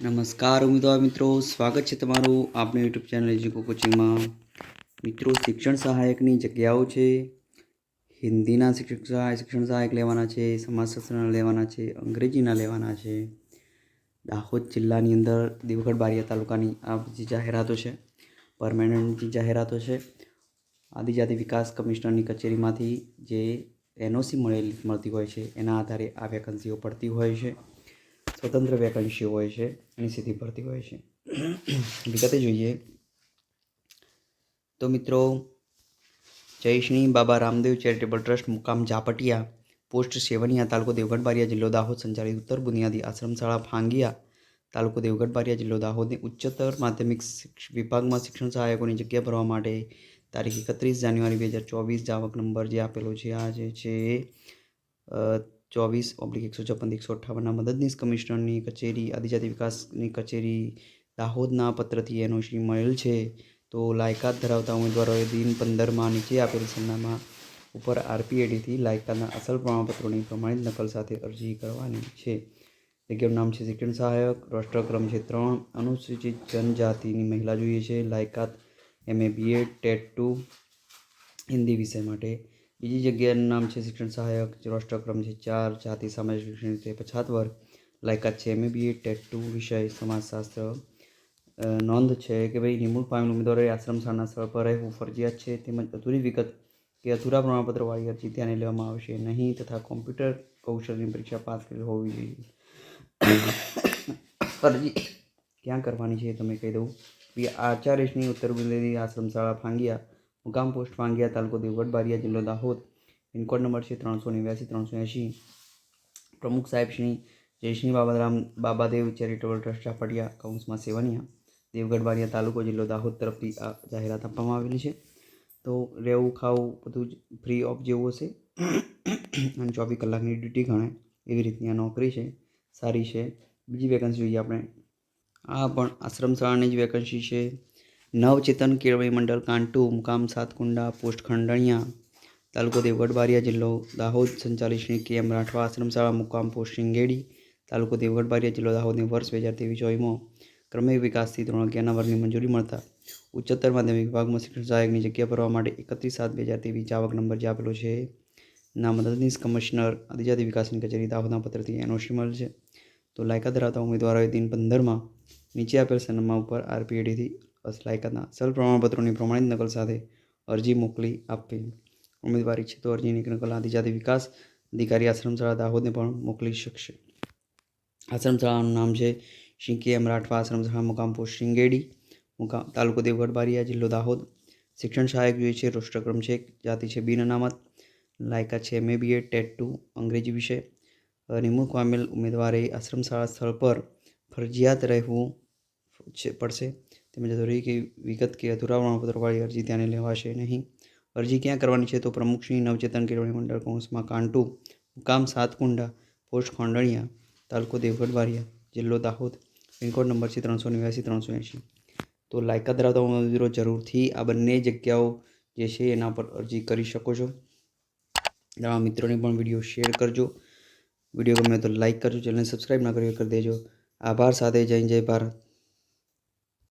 નમસ્કાર ઉમેદવાર મિત્રો, સ્વાગત છે તમારું આપણી યુટ્યુબ ચેનલ એજ્યુકો કોચિંગમાં મિત્રો, શિક્ષણ સહાયકની જગ્યાઓ છે. હિન્દીના શિક્ષક શિક્ષણ સહાયક લેવાના છે સમાજશાસ્ત્રના લેવાના છે, અંગ્રેજીના લેવાના છે. દાહોદ જિલ્લાની અંદર દેવગઢ બારિયા તાલુકાની આ બધી જાહેરાતો છે. પરમેનન્ટ જે જાહેરાતો છે, આદિજાતિ વિકાસ કમિશનરની કચેરીમાંથી જે એનઓસી મળેલી, મળતી હોય છે, એના આધારે આ વેકન્સીઓ પડતી હોય છે. સ્વતંત્ર વેકન્સીઓ હોય છે એની સીધી ભરતી હોય છે. વિગતે જોઈએ તો મિત્રો જયશ્રી બાબા રામદેવ ચેરિટેબલ ટ્રસ્ટ મુકામ જાપટિયા પોસ્ટ સેવનિયા તાલુકો દેવગઢ બારિયા જિલ્લો દાહોદ સંચાલિત ઉત્તર બુનિયાદી આશ્રમશાળા ફાંગિયા તાલુકો દેવગઢ બારિયા જિલ્લો દાહોદની ઉચ્ચતર માધ્યમિક વિભાગમાં શિક્ષણ સહાયકોની જગ્યા ભરવા માટે તારીખ એકત્રીસ જાન્યુઆરી બે હજાર ચોવીસ જાવક નંબર જે આપેલો છે, આ જે છે ચોવીસ ઓબ્લિક એકસો છપ્પન એકસો અઠ્ઠાવનના મદદનીશ કમિશનરની કચેરી, આદિજાતિ વિકાસની કચેરી, દાહોદના પત્રથી એનઓસી મળેલ છે. તો લાયકાત ધરાવતા ઉમેદવારોએ દિન પંદરમાં નીચે આપેલ સરનામા ઉપર આરપીએડીથી લાયકાતના અસલ પ્રમાણપત્રોની પ્રમાણિત નકલ સાથે અરજી કરવાની છે. જગ્યાનું નામ છે શિક્ષણ સહાયક, રાષ્ટ્રક્રમ છે ત્રણ, અનુસૂચિત જનજાતિની મહિલા જોઈએ છે. લાયકાત MA BEd TET two, Hindi વિષય માટે બીજી જગ્યાનું નામ છે શિક્ષણ સહાયક, રાષ્ટ્રક્રમ છે ચાર, જાતિ સામાજિક શિક્ષણ તે પછાત વર્ગ. લાયકાત છે એમએ બીએ ટેટ ટુ વિષય સમાજશાસ્ત્ર. નોંધ છે કે ભાઈ નિમણૂક પામેલ ઉમેદવારોએ આશ્રમ શાળાના સ્થળ પર રહેવું ફરજિયાત છે તેમજ અધૂરી વિગત કે અધૂરા પ્રમાણપત્રવાળી અરજી ધ્યાને લેવામાં આવશે નહીં તથા કોમ્પ્યુટર કૌશલ્યની પરીક્ષા પાસ કરેલ હોવી જોઈએ. અરજી ક્યાં કરવાની છે તમે કહી દઉં. આચાર્યશ્રી ઉત્તર બુંદેલી આશ્રમ શાળા ફાંગિયા. મુકામ પોસ્ટ વાંગિયા તાલુકો દેવગઢ, બારિયા જિલ્લો દાહોદ. પિનકોડ નંબર છે ત્રણસો નેવ્યાસી, ત્રણસો એંશી. પ્રમુખ સાહેબ શ્રી જયશ્રી બાબારામ બાબાદેવ ચેરિટેબલ ટ્રસ્ટ ચાપડિયા કૌંસમાં સેવનિયા. દેવગઢ, બારિયા તાલુકો જિલ્લો દાહોદ તરફથી આ જાહેરાત આપવામાં આવેલી છે. તો રહેવું, ખાવું બધું જ ફ્રી ઓફ જેવું હશે. અને ચોવીસ કલાકની ડ્યુટી ગણાય એવી રીતની આ નોકરી છે. સારી છે. બીજી વેકન્સી જોઈએ આપણે. આ પણ આશ્રમ શાળાની જ વેકન્સી છે. નવચેતન કેળવણી મંડળ, કાંટુ, મુકામ, સાતકુંડા, પોસ્ટ ખંડણિયા તાલુકો દેવગઢ, બારિયા જિલ્લો, દાહોદ સંચાલિત શ્રી કે એમ રાઠવા આશ્રમ શાળા મુકામ, પોસ્ટ શિંગેડી, તાલુકો દેવગઢ, બારિયા જિલ્લો, દાહોદની વર્ષ બે હજાર ત્રેવીસ ચોવીસમાં ક્રમિક વિકાસથી ધોરણ અગિયારના વર્ગની મંજૂરી મળતા ઉચ્ચતર માધ્યમિક વિભાગમાં શિક્ષણ સહાયકની જગ્યા ભરવા માટે એકત્રીસ સાત બે હજાર ત્રેવીસ જાવક નંબર જે આપેલો છે. ના મદદનીશ કમિશનર, આદિજાતિ વિકાસની કચેરી, દાહોદના પત્રથી એનઓસી મળે છે. તો લાયકાત ધરાવતા ઉમેદવારોએ દિન પંદરમાં નીચે આપેલ સન્માન ઉપર આરપીએડીથી લાયકાતના અસલ પ્રમાણપત્રોની પ્રમાણિત નકલ સાથે અરજી મોકલી આપવી ઉમેદવાર ઈચ્છે તો અરજીની નકલ આદિજાતિ વિકાસ અધિકારી આશ્રમ શાળા દાહોદને પણ મોકલી શકશે. આશ્રમ શાળાનું નામ છે શ્રી કે એમ રાઠવા આશ્રમ શાળા મુકામ પોસ્ટ શિંગેડી મુકામ તાલુકો દેવગઢ બારિયા જિલ્લો દાહોદ. શિક્ષણ સહાયક જોઈએ છે રોષ્ટ્રક્રમ છે, જાતિ છે, બિન અનામત. લાયકા છે એમ એ બી એ ટેટ ટુ, અંગ્રેજી વિષય. નિમણૂક પામેલ ઉમેદવારે આશ્રમ શાળા સ્થળ પર ફરજિયાત રહેવું પડશે. તેમજ જરૂરી કે વિગત કે અધૂરા પ્રમાણપત્રવાળી અરજી ધ્યાને લેવાશે નહીં. અરજી ક્યાં કરવાની છે તો પ્રમુખશ્રી નવચેતન કેળવણી મંડળ કૌંસમાં કાંટુ, મુકામ સાતકુંડા, પોસ્ટ ખોંડણિયા, તાલુકો દેવગઢ બારિયા, જિલ્લો દાહોદ પિનકોડ નંબર છે ત્રણસો નેવ્યાસી, ત્રણસો એંશી. તો લાયકાત ધરાવતા ઉમેદવારો જરૂરથી આ બંને જગ્યાઓ જે છે એના પર અરજી કરી શકો છો. તમારા મિત્રોને પણ વીડિયો શેર કરજો. વીડિયો ગમે તો લાઇક કરજો, ચેનલને સબસ્ક્રાઈબ ના કરી કરી દેજો. આભાર સાથે જય જય ભારત.